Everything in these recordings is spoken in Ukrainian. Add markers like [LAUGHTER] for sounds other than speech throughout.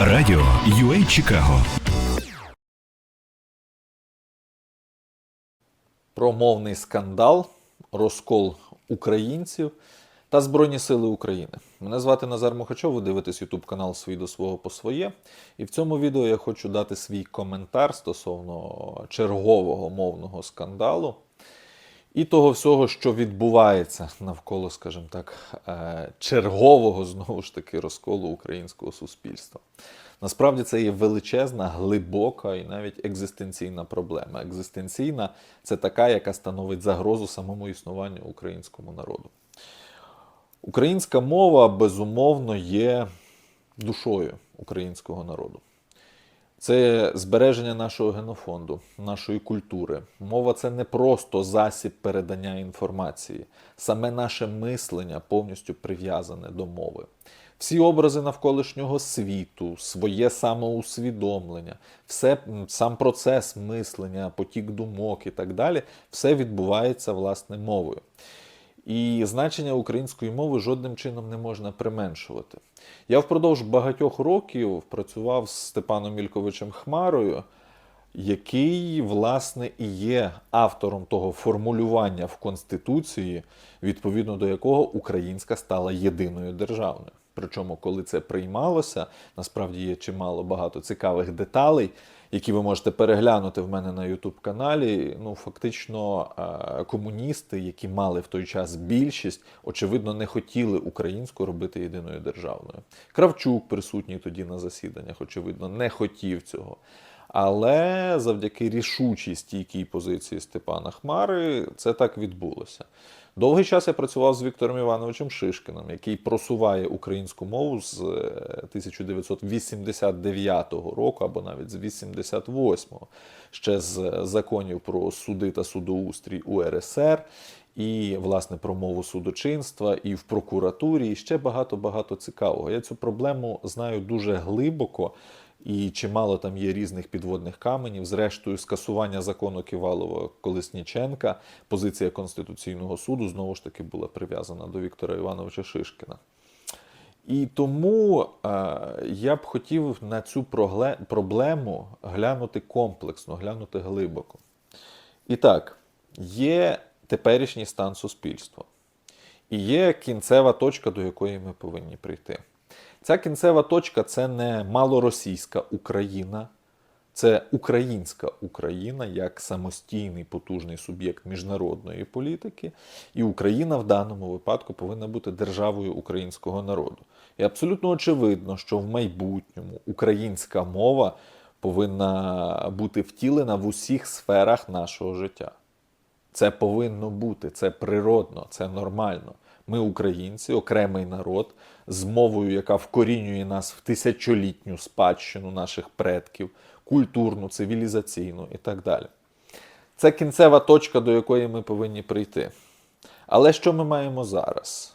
Радіо UA Чикаго про мовний скандал, розкол українців та Збройні Сили України. Мене звати Назар Мухачов, ви дивитесь YouTube канал Свій до свого по своє. І в цьому відео я хочу дати свій коментар стосовно чергового мовного скандалу і того всього, що відбувається навколо, скажімо так, е, чергового знову ж таки розколу українського суспільства. Насправді це є величезна, глибока і навіть екзистенційна проблема. Екзистенційна це така, яка становить загрозу самому існуванню українському народу. Українська мова безумовно є душою українського народу. Це збереження нашого генофонду, нашої культури. Мова це не просто засіб передання інформації. Саме наше мислення повністю прив'язане до мови. Всі образи навколишнього світу, своє самоусвідомлення, все, сам процес мислення, потік думок і так далі, все відбувається власне мовою. І значення української мови жодним чином не можна применшувати. Я впродовж багатьох років працював з Степаном Мільковичем Хмарою, який, власне, і є автором того формулювання в Конституції, відповідно до якого українська стала єдиною державною. Причому, коли це приймалося, насправді є чимало багато цікавих деталей, які ви можете переглянути в мене на YouTube каналі. Ну, фактично, е, комуністи, які мали в той час більшість, очевидно, не хотіли українську робити єдиною державною. Кравчук, присутній тоді на засіданнях, очевидно, не хотів цього. Але завдяки рішучій стійкій позиції Степана Хмари це так відбулося. Довгий час я працював з Віктором Івановичем Шишкіним, який просуває українську мову з е, 1989 року або навіть з 88-го, ще з законів про суди та судоустрій УРСР. І, власне, про мову судочинства, і в прокуратурі, і ще багато-багато цікавого. Я цю проблему знаю дуже глибоко, і чимало там є різних підводних каменів. Зрештою, скасування закону Ківалова Колесніченка, позиція Конституційного суду знову ж таки була прив'язана до Віктора Івановича Шишкіна. І тому е, я б хотів на цю проблему глянути комплексно, глянути глибоко. І так, є теперішній стан суспільства, і є кінцева точка, до якої ми повинні прийти. Ця кінцева точка це не малоросійська Україна, це українська Україна як самостійний потужний суб'єкт міжнародної політики, і Україна в даному випадку повинна бути державою українського народу. І абсолютно очевидно, що в майбутньому українська мова повинна бути втілена в усіх сферах нашого життя. Це повинно бути, це природно, це нормально. Ми, українці, окремий народ, з мовою, яка вкорінює нас в тисячолітню спадщину наших предків, культурну, цивілізаційну і так далі. Це кінцева точка, до якої ми повинні прийти. Але що ми маємо зараз?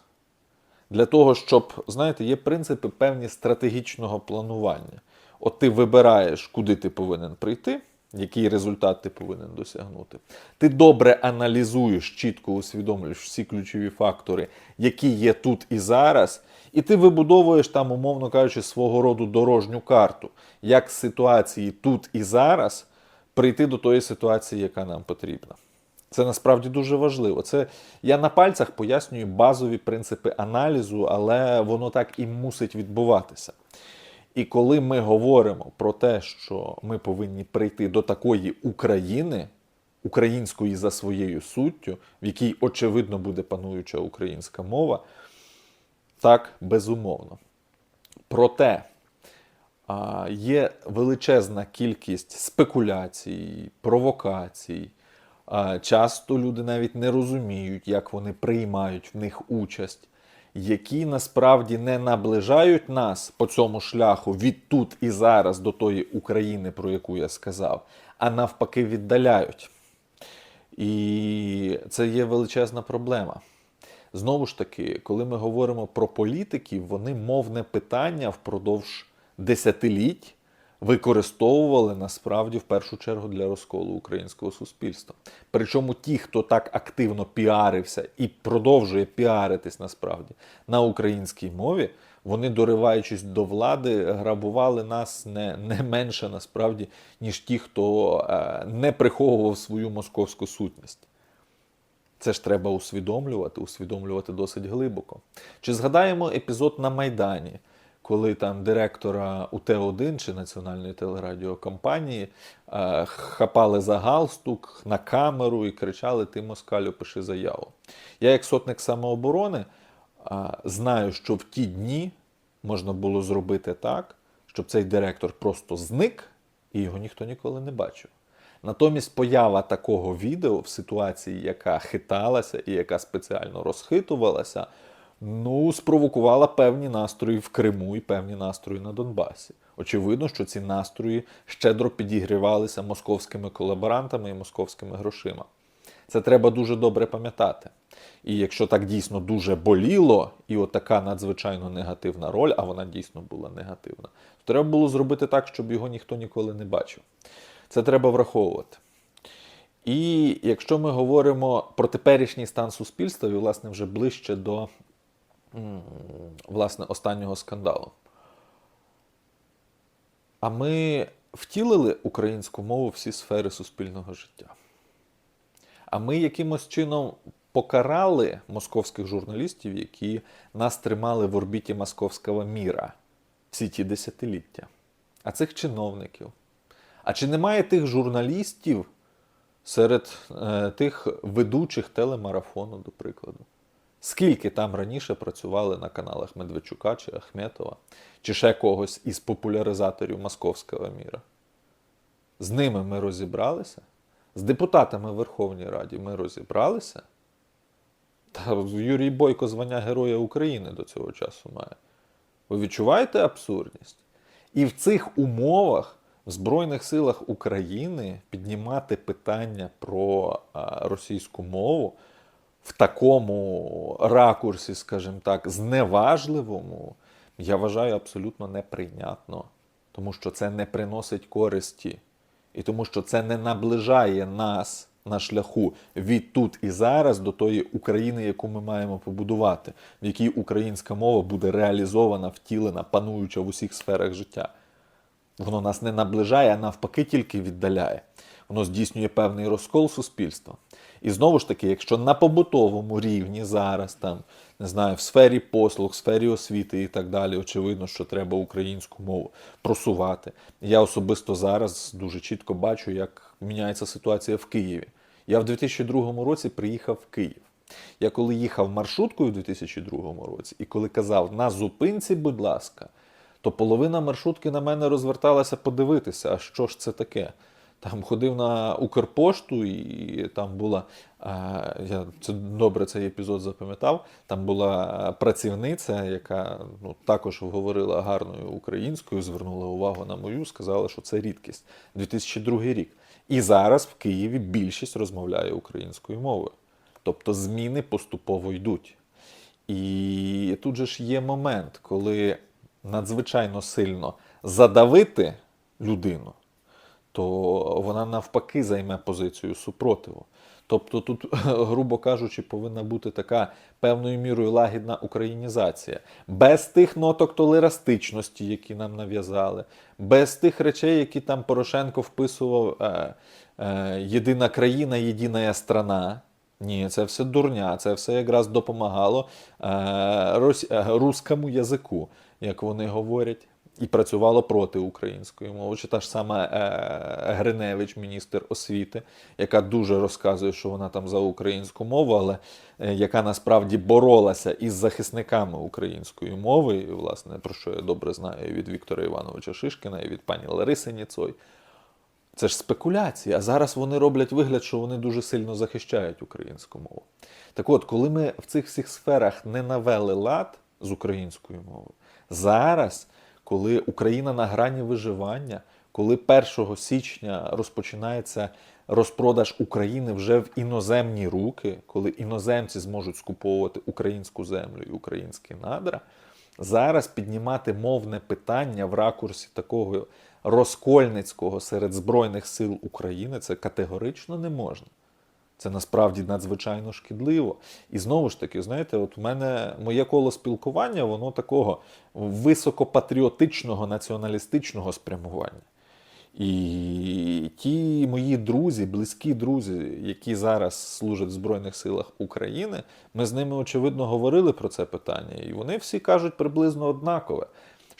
Для того, щоб, знаєте, є принципи певні стратегічного планування. От ти вибираєш, куди ти повинен прийти, який результат ти повинен досягнути. Ти добре аналізуєш, чітко усвідомлюєш всі ключові фактори, які є тут і зараз, і ти вибудовуєш там, умовно кажучи, свого роду дорожню карту, як з ситуації тут і зараз прийти до тої ситуації, яка нам потрібна. Це насправді дуже важливо. Це я на пальцях пояснюю базові принципи аналізу, але воно так і мусить відбуватися. І коли ми говоримо про те, що ми повинні прийти до такої України, української за своєю суттю, в якій очевидно буде пануюча українська мова, так безумовно. Проте є величезна кількість спекуляцій, провокацій. Часто люди навіть не розуміють, як вони приймають в них участь, які насправді не наближають нас по цьому шляху від тут і зараз до тої України, про яку я сказав, а навпаки віддаляють. І це є величезна проблема. Знову ж таки, коли ми говоримо про політиків, вони мовне питання впродовж десятиліть використовували насправді в першу чергу для розколу українського суспільства. Причому ті, хто так активно піарився і продовжує піаритись насправді на українській мові, Вони, дориваючись до влади, грабували нас не, не менше насправді, ніж ті, хто е, не приховував свою московську сутність. Це ж треба усвідомлювати, усвідомлювати досить глибоко. Чи згадаємо епізод на Майдані, коли там директора УТ-1 чи Національної телерадіокомпанії е, хапали за галстук на камеру і кричали: Ти москалю, пиши заяву. Я, як сотник самооборони, е, знаю, що в ті дні можна було зробити так, щоб цей директор просто зник і його ніхто ніколи не бачив. Натомість поява такого відео в ситуації, яка хиталася і яка спеціально розхитувалася, ну, спровокувала певні настрої в Криму і певні настрої на Донбасі. Очевидно, що ці настрої щедро підігрівалися московськими колаборантами і московськими грошима. Це треба дуже добре пам'ятати. І якщо так дійсно дуже боліло, і от така надзвичайно негативна роль, а вона дійсно була негативна, то треба було зробити так, щоб його ніхто ніколи не бачив. Це треба враховувати. І якщо ми говоримо про теперішній стан суспільства, і, власне, вже ближче до власне, останнього скандалу. А ми втілили українську мову в всі сфери суспільного життя. А ми якимось чином покарали московських журналістів, які нас тримали в орбіті московського міра всі ті десятиліття. А цих чиновників. А чи немає тих журналістів серед е, тих ведучих телемарафону, до прикладу? Скільки там раніше працювали на каналах Медведчука чи Ахметова, чи ще когось із популяризаторів московського міра? З ними ми розібралися? З депутатами Верховній Раді ми розібралися? Та Юрій Бойко звання Героя України до цього часу має. Ви відчуваєте абсурдність? І в цих умовах в Збройних силах України піднімати питання про російську мову в такому ракурсі, скажімо так, зневажливому, я вважаю абсолютно неприйнятно, тому що це не приносить користі, і тому що це не наближає нас на шляху від тут і зараз до тої України, яку ми маємо побудувати, в якій українська мова буде реалізована, втілена, пануюча в усіх сферах життя. Воно нас не наближає, а навпаки, тільки віддаляє. Воно здійснює певний розкол суспільства. І знову ж таки, якщо на побутовому рівні зараз, там, не знаю, в сфері послуг, в сфері освіти і так далі, очевидно, що треба українську мову просувати. Я особисто зараз дуже чітко бачу, як міняється ситуація в Києві. Я в 2002 році приїхав в Київ. Я коли їхав маршруткою в 2002 році, і коли казав на зупинці, будь ласка, то половина маршрутки на мене розверталася подивитися, а що ж це таке. Там ходив на Укрпошту, і там була, е, я це добре цей епізод запам'ятав. Там була працівниця, яка ну, також говорила гарною українською, звернула увагу на мою, сказала, що це рідкість. 2002 рік. І зараз в Києві більшість розмовляє українською мовою. Тобто зміни поступово йдуть. І тут же ж є момент, коли надзвичайно сильно задавити людину, то вона навпаки займе позицію супротиву. Тобто тут, [LAUGHS] грубо кажучи, повинна бути така певною мірою лагідна українізація, без тих ноток толерастичності, які нам нав'язали, без тих речей, які там Порошенко вписував е, е, єдина країна, єдина страна. Ні, це все дурня, це все якраз допомагало е, рос, е, руському язику, як вони говорять, і працювало проти української мови. Чи та ж сама е, Гриневич, міністр освіти, яка дуже розказує, що вона там за українську мову, але е, яка насправді боролася із захисниками української мови, і, власне, про що я добре знаю від Віктора Івановича Шишкіна і від пані Лариси Ніцой. Це ж спекуляції, а зараз вони роблять вигляд, що вони дуже сильно захищають українську мову. Так от, коли ми в цих всіх сферах не навели лад з українською мовою, зараз, коли Україна на грані виживання, коли 1 січня розпочинається розпродаж України вже в іноземні руки, коли іноземці зможуть скуповувати українську землю і українські надра, зараз піднімати мовне питання в ракурсі такого розкольницького серед Збройних сил України це категорично не можна. Це насправді надзвичайно шкідливо. І знову ж таки, знаєте, от у мене моє коло спілкування, воно такого високопатріотичного, націоналістичного спрямування. І ті мої друзі, близькі друзі, які зараз служать в Збройних силах України, ми з ними очевидно говорили про це питання, і вони всі кажуть приблизно однакове,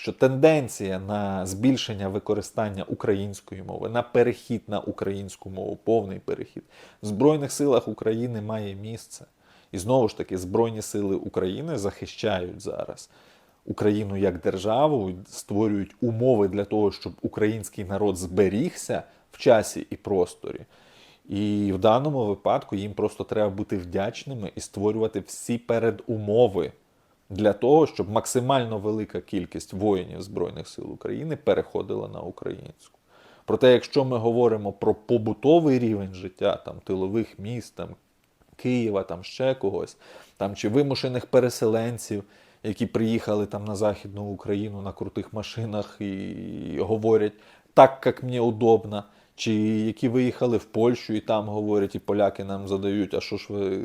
що тенденція на збільшення використання української мови, на перехід на українську мову, повний перехід в Збройних силах України має місце. І знову ж таки, Збройні сили України захищають зараз Україну як державу, створюють умови для того, щоб український народ зберігся в часі і просторі. І в даному випадку їм просто треба бути вдячними і створювати всі передумови для того, щоб максимально велика кількість воїнів Збройних сил України переходила на українську. Проте, якщо ми говоримо про побутовий рівень життя, там тилових міст, там Києва, там ще когось, там чи вимушених переселенців, які приїхали там на Західну Україну на крутих машинах і говорять так, як мені удобно, чи які виїхали в Польщу і там говорять, і поляки нам задають, а що ж ви,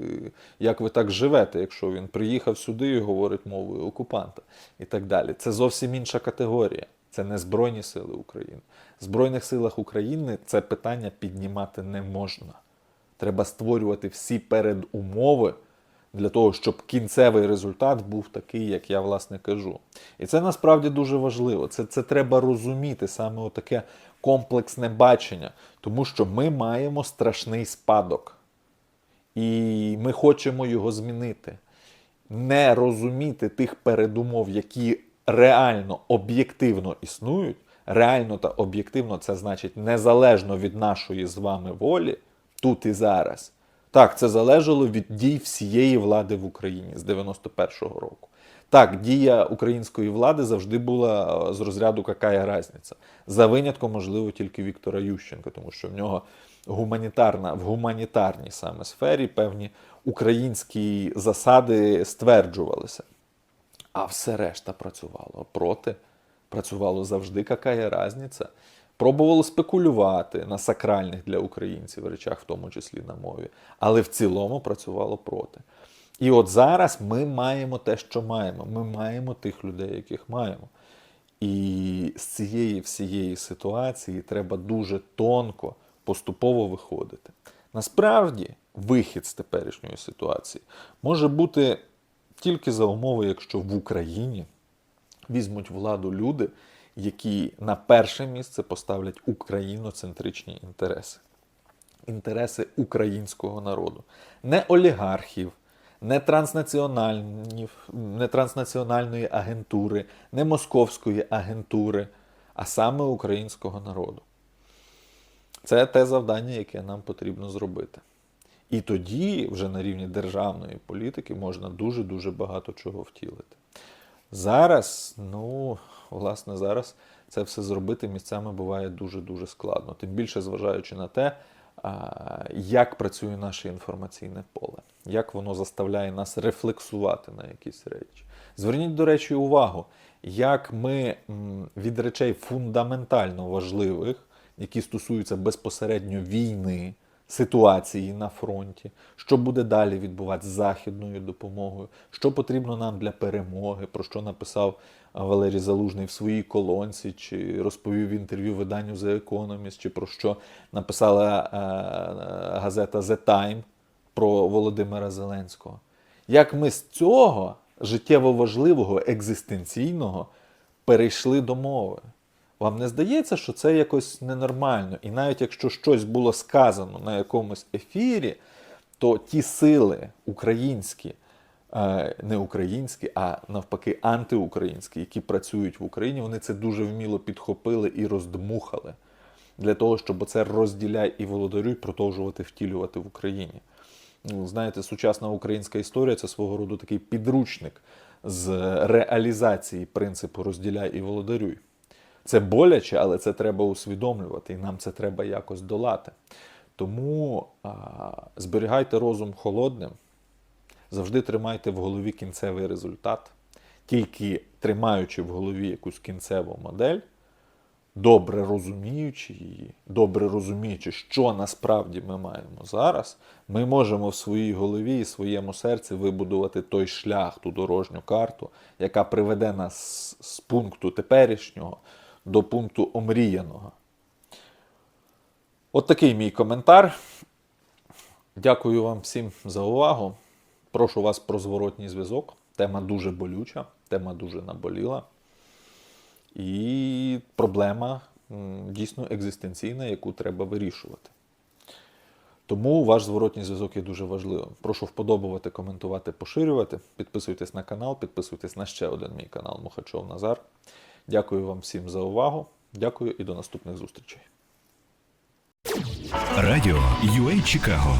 як ви так живете, якщо він приїхав сюди і говорить мовою окупанта і так далі. Це зовсім інша категорія. Це не Збройні Сили України. В Збройних силах України це питання піднімати не можна. Треба створювати всі передумови для того, щоб кінцевий результат був такий, як я власне кажу. І це насправді дуже важливо. Це, це треба розуміти, саме отаке комплексне бачення, тому що ми маємо страшний спадок. І ми хочемо його змінити. Не розуміти тих передумов, які реально об'єктивно існують. Реально та об'єктивно це значить незалежно від нашої з вами волі тут і зараз. Так, це залежало від дій всієї влади в Україні з 91-го року. Так, дія української влади завжди була е, з розряду «какая різниця. За винятком, можливо, тільки Віктора Ющенка, тому що в нього гуманітарна, в гуманітарній саме сфері певні українські засади стверджувалися. А все решта працювало проти. Працювало завжди, какая різниця. Пробувало спекулювати на сакральних для українців речах, в тому числі на мові, але в цілому працювало проти. І от зараз ми маємо те, що маємо. Ми маємо тих людей, яких маємо. І з цієї всієї ситуації треба дуже тонко, поступово виходити. Насправді, вихід з теперішньої ситуації може бути тільки за умови, якщо в Україні візьмуть владу люди, які на перше місце поставлять україноцентричні інтереси. Інтереси українського народу, не олігархів, не транснаціональної агентури, не московської агентури, а саме українського народу. Це те завдання, яке нам потрібно зробити. І тоді, вже на рівні державної політики, можна дуже-дуже багато чого втілити. Зараз, ну, власне, зараз це все зробити місцями буває дуже-дуже складно. Тим більше зважаючи на те, як працює наше інформаційне поле, як воно заставляє нас рефлексувати на якісь речі. Зверніть, до речі, увагу, як ми від речей фундаментально важливих, які стосуються безпосередньо війни, ситуації на фронті, що буде далі відбуватися з західною допомогою, що потрібно нам для перемоги, про що написав Валерій Залужний в своїй колонці, чи розповів в інтерв'ю виданню The Economist, чи про що написала е, газета The Time про Володимира Зеленського. Як ми з цього життєво важливого, екзистенційного перейшли до мови? Вам не здається, що це якось ненормально? І навіть якщо щось було сказано на якомусь ефірі, то ті сили українські, не українські, а навпаки, антиукраїнські, які працюють в Україні, вони це дуже вміло підхопили і роздмухали для того, щоб це розділяй і володарюй продовжувати втілювати в Україні. Ну, Знаєте, сучасна українська історія це свого роду такий підручник з реалізації принципу розділяй і володарюй. Це боляче, але це треба усвідомлювати, і нам це треба якось долати. Тому а, зберігайте розум холодним, завжди тримайте в голові кінцевий результат. Тільки тримаючи в голові якусь кінцеву модель, добре розуміючи її, добре розуміючи, що насправді ми маємо зараз, ми можемо в своїй голові і своєму серці вибудувати той шлях, ту дорожню карту, яка приведе нас з пункту теперішнього до пункту омріяного. От такий мій коментар. Дякую вам всім за увагу. Прошу вас про зворотній зв'язок. Тема дуже болюча, тема дуже наболіла. І проблема дійсно екзистенційна, яку треба вирішувати. Тому ваш зворотній зв'язок є дуже важливим. Прошу вподобувати, коментувати, поширювати. Підписуйтесь на канал, підписуйтесь на ще один мій канал Мухачов Назар. Дякую вам всім за увагу. Дякую і до наступних зустрічей. Радіо UA Чикаго